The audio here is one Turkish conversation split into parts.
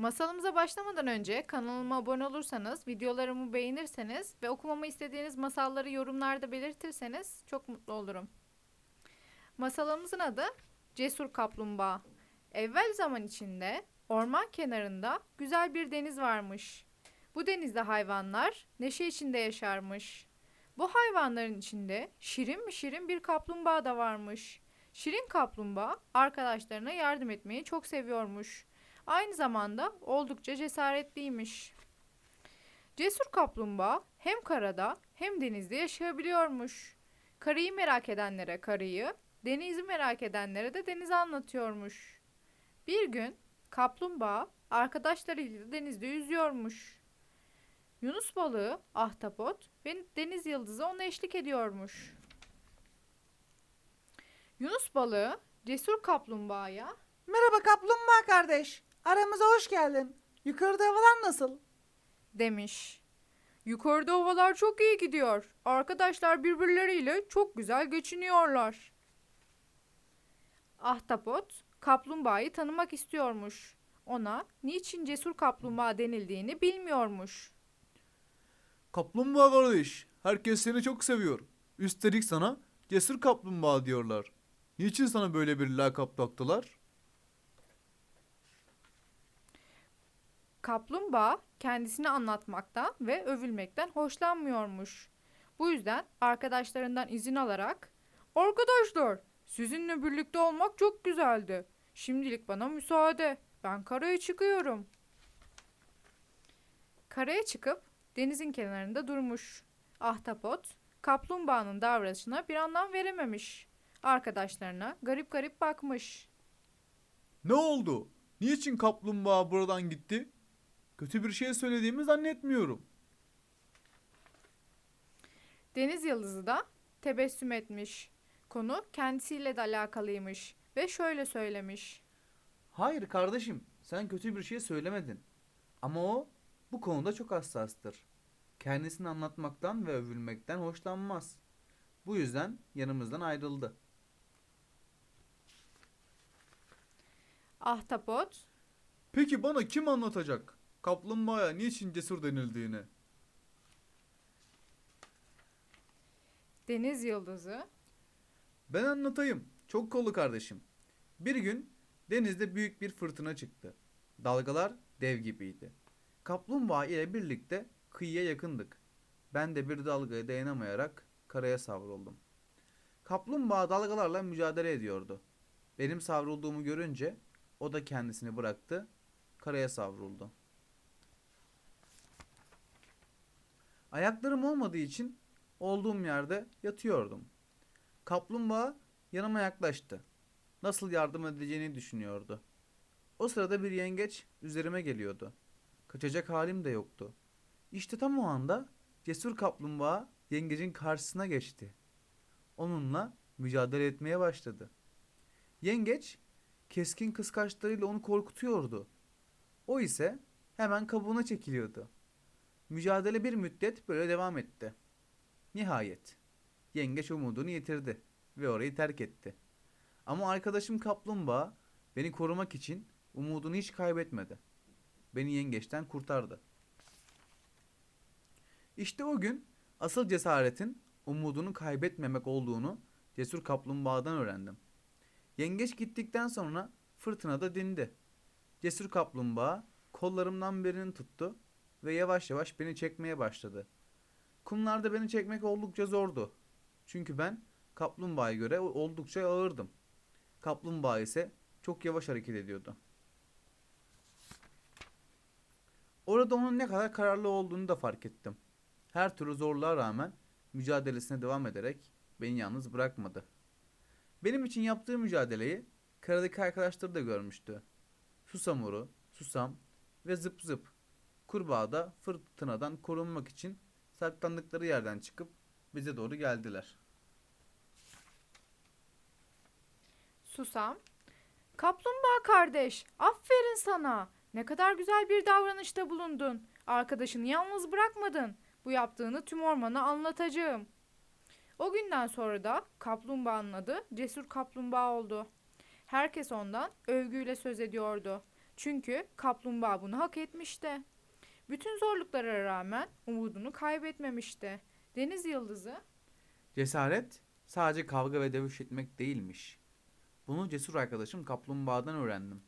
Masalımıza başlamadan önce kanalıma abone olursanız, videolarımı beğenirseniz ve okumamı istediğiniz masalları yorumlarda belirtirseniz çok mutlu olurum. Masalımızın adı Cesur Kaplumbağa. Evvel zaman içinde orman kenarında güzel bir deniz varmış. Bu denizde hayvanlar neşe içinde yaşarmış. Bu hayvanların içinde şirin mi şirin bir kaplumbağa da varmış. Şirin kaplumbağa arkadaşlarına yardım etmeyi çok seviyormuş. Aynı zamanda oldukça cesaretliymiş. Cesur kaplumbağa hem karada hem denizde yaşayabiliyormuş. Karayı merak edenlere karayı, denizi merak edenlere de denizi anlatıyormuş. Bir gün kaplumbağa arkadaşlarıyla denizde yüzüyormuş. Yunus balığı, ahtapot ve deniz yıldızı ona eşlik ediyormuş. Yunus balığı cesur kaplumbağaya Merhaba kaplumbağa kardeş. Aramıza hoş geldin. Yukarıda havalar nasıl? demiş. Yukarıda havalar çok iyi gidiyor. Arkadaşlar birbirleriyle çok güzel geçiniyorlar. Ahtapot kaplumbağayı tanımak istiyormuş. Ona niçin cesur kaplumbağa denildiğini bilmiyormuş. Kaplumbağa kardeş, herkes seni çok seviyor. Üstelik sana cesur kaplumbağa diyorlar. Niçin sana böyle bir lakap taktılar? Kaplumbağa kendisini anlatmaktan ve övülmekten hoşlanmıyormuş. Bu yüzden arkadaşlarından izin alarak "Arkadaşlar, sizinle birlikte olmak çok güzeldi. Şimdilik bana müsaade. Ben karaya çıkıyorum." Karaya çıkıp denizin kenarında durmuş. Ahtapot, kaplumbağanın davranışına bir anlam verememiş. Arkadaşlarına garip garip bakmış. Ne oldu? Niçin kaplumbağa buradan gitti? Kötü bir şey söylediğimi zannetmiyorum. Deniz Yıldızı da tebessüm etmiş. Konu kendisiyle de alakalıymış ve şöyle söylemiş. Hayır kardeşim, sen kötü bir şey söylemedin. Ama o bu konuda çok hassastır. Kendisini anlatmaktan ve övülmekten hoşlanmaz. Bu yüzden yanımızdan ayrıldı. Ahtapot, Peki bana kim anlatacak? Kaplumbağaya niçin cesur denildiğini? Deniz Yıldızı, Ben anlatayım. Çok kollu kardeşim. Bir gün denizde büyük bir fırtına çıktı. Dalgalar dev gibiydi. Kaplumbağa ile birlikte kıyıya yakındık. Ben de bir dalgaya dayanamayarak karaya savruldum. Kaplumbağa dalgalarla mücadele ediyordu. Benim savrulduğumu görünce o da kendisini bıraktı, karaya savruldu. Ayaklarım olmadığı için olduğum yerde yatıyordum. Kaplumbağa yanıma yaklaştı. Nasıl yardım edeceğini düşünüyordu. O sırada bir yengeç üzerime geliyordu. Kaçacak halim de yoktu. İşte tam o anda cesur kaplumbağa yengecin karşısına geçti. Onunla mücadele etmeye başladı. Yengeç keskin kıskaçlarıyla onu korkutuyordu. O ise hemen kabuğuna çekiliyordu. Mücadele bir müddet böyle devam etti. Nihayet yengeç umudunu yitirdi ve orayı terk etti. Ama arkadaşım kaplumbağa beni korumak için umudunu hiç kaybetmedi. Beni yengeçten kurtardı. İşte o gün asıl cesaretin umudunu kaybetmemek olduğunu cesur kaplumbağadan öğrendim. Yengeç gittikten sonra fırtına da dindi. Cesur kaplumbağa kollarımdan birini tuttu ve yavaş yavaş beni çekmeye başladı. Kumlarda beni çekmek oldukça zordu. Çünkü ben kaplumbağaya göre oldukça ağırdım. Kaplumbağa ise çok yavaş hareket ediyordu. Orada onun ne kadar kararlı olduğunu da fark ettim. Her türlü zorluğa rağmen mücadelesine devam ederek beni yalnız bırakmadı. Benim için yaptığı mücadeleyi karadaki arkadaşları da görmüştü. Susamuru, Susam ve Zıp Zıp. Kurbağa da fırtınadan korunmak için saklandıkları yerden çıkıp bize doğru geldiler. Susam, Kaplumbağa kardeş, aferin sana. Ne kadar güzel bir davranışta bulundun. Arkadaşını yalnız bırakmadın. Bu yaptığını tüm ormana anlatacağım. O günden sonra da kaplumbağanın adı Cesur Kaplumbağa oldu. Herkes ondan övgüyle söz ediyordu. Çünkü kaplumbağa bunu hak etmişti. Bütün zorluklara rağmen umudunu kaybetmemişti. Deniz yıldızı Cesaret sadece kavga ve dövüş etmek değilmiş. Bunu cesur arkadaşım kaplumbağadan öğrendim.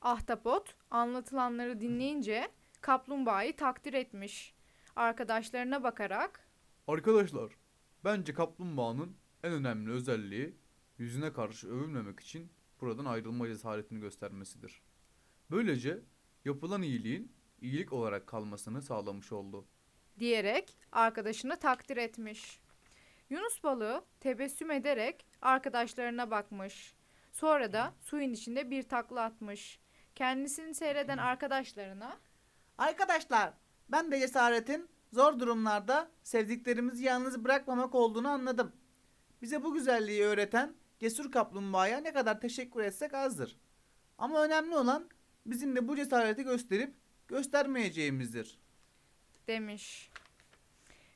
Ahtapot anlatılanları dinleyince kaplumbağayı takdir etmiş. Arkadaşlarına bakarak Arkadaşlar, bence kaplumbağanın en önemli özelliği yüzüne karşı övünmemek için buradan ayrılma cesaretini göstermesidir. Böylece yapılan iyiliğin iyilik olarak kalmasını sağlamış oldu. diyerek arkadaşını takdir etmiş. Yunus balığı tebessüm ederek arkadaşlarına bakmış. Sonra da suyun içinde bir takla atmış. Kendisini seyreden arkadaşlarına Arkadaşlar ben de cesaretin zor durumlarda sevdiklerimizi yalnız bırakmamak olduğunu anladım. Bize bu güzelliği öğreten cesur kaplumbağaya ne kadar teşekkür etsek azdır. Ama önemli olan bizim de bu cesareti gösterip göstermeyeceğimizdir. demiş.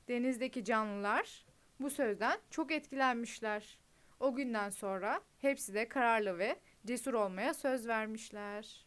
Denizdeki canlılar bu sözden çok etkilenmişler. O günden sonra hepsi de kararlı ve cesur olmaya söz vermişler.